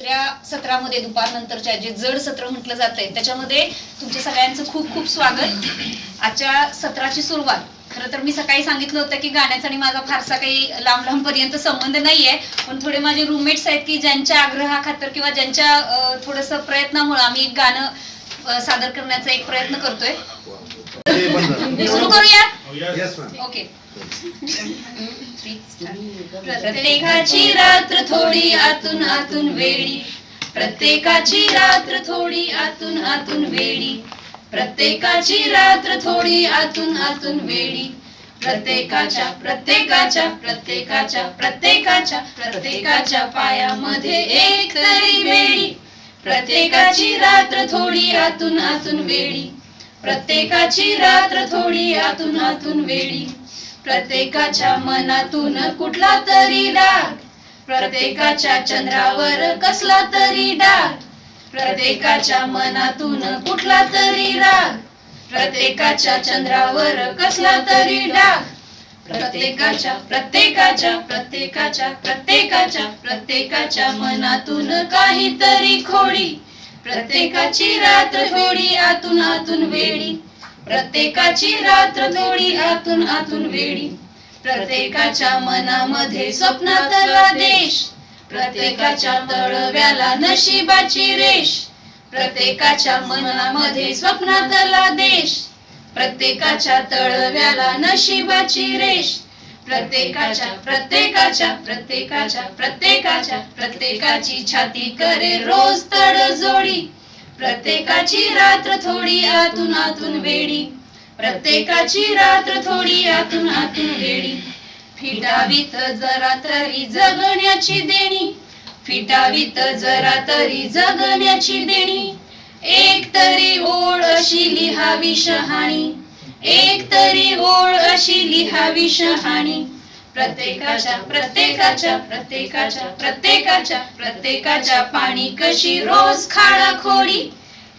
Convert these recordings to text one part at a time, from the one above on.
दुसऱ्या सत्रामध्ये दुपारनंतरच्या जे जड सत्र म्हटलं जात आहे त्याच्यामध्ये तुमच्या सगळ्यांचं खूप खूप स्वागत. आजच्या सत्राची सुरुवात. खरं तर मी सकाळी सांगितलं होतं की गाण्याचा आणि माझा फारसा काही लांब लांब पर्यंत संबंध नाहीये पण थोडे माझे रूममेट्स आहेत की ज्यांच्या आग्रहाखातर किंवा ज्यांच्या थोडंसं प्रयत्नामुळे आम्ही एक गाणं सादर करण्याचा एक प्रयत्न करतोय. सुरू करूया? ओके. प्रत्येकाची रात्र थोडी आतून आतून वेळी प्रत्येकाची रात्र थोडी आतून आतून वेळी प्रत्येकाची रात्र थोडी आतून आतून वेळी प्रत्येकाच्या प्रत्येकाच्या प्रत्येकाच्या प्रत्येकाच्या प्रत्येकाच्या पायामध्ये एक तरी वेळी प्रत्येकाची रात्र थोडी आतून आतून वेळी. प्रत्येकाची रात्र थोडी आतून आतून वेळी. प्रत्येकाच्या मनातून कुठला तरी राग प्रत्येकाच्या चंद्रावर कसला तरी डाग. प्रत्येकाच्या मनातून कुठला तरी राग. प्रत्येकाच्या चंद्रावर कसला तरी डाग. प्रत्येकाच्या प्रत्येकाच्या प्रत्येकाच्या प्रत्येकाच्या प्रत्येकाच्या मनातून काहीतरी खोडी. प्रत्येकाची रात्र थोडी आतून आतून वेळी प्रत्येकाची रात्र थोडी आतून आतून वेळी प्रत्येकाच्या मनामध्ये स्वप्नातला देश. प्रत्येकाच्या तळव्याला नशिबाची रेष. प्रत्येकाच्या मनामध्ये स्वप्नातला देश. प्रत्येकाच्या तळव्याला नशिबाची रेष. प्रत्येकाच्या प्रत्येकाच्या प्रत्येकाच्या प्रत्येकाच्या प्रत्येकाची छाती करे रोज तडजोडी. प्रत्येकाची रात्र थोडी आतून आतून वेडी. प्रत्येकाची रात्र थोडी आतून आतून वेडी. फिटावीत जरा तरी जगण्याची देणी. फिटावीत जरा तरी जगण्याची देणी. एक तरी ओळ अशी लिहावी शहाणी. एक तरी ओळ अशी लिहावी शहाणी. प्रत्येकाच्या प्रत्येकाच्या प्रत्येकाच्या प्रत्येकाच्या प्रत्येकाच्या पाणी कशी रोज खाडा खोडी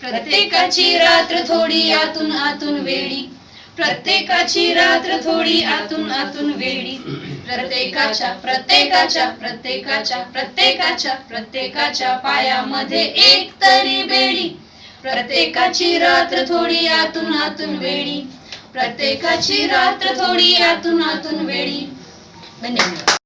प्रत्येकाची रात्र थोडी आतून आतून वेळी प्रत्येकाची रात्र थोडी आतून आतून वेळी प्रत्येकाच्या प्रत्येकाच्या प्रत्येकाच्या प्रत्येकाच्या प्रत्येकाच्या पायामध्ये एक तरी बेडी. प्रत्येकाची रात्र थोडी आतून आतून वेळी. प्रत्येकाची रात्र थोडी आतून आतून वेळी. धन्यवाद.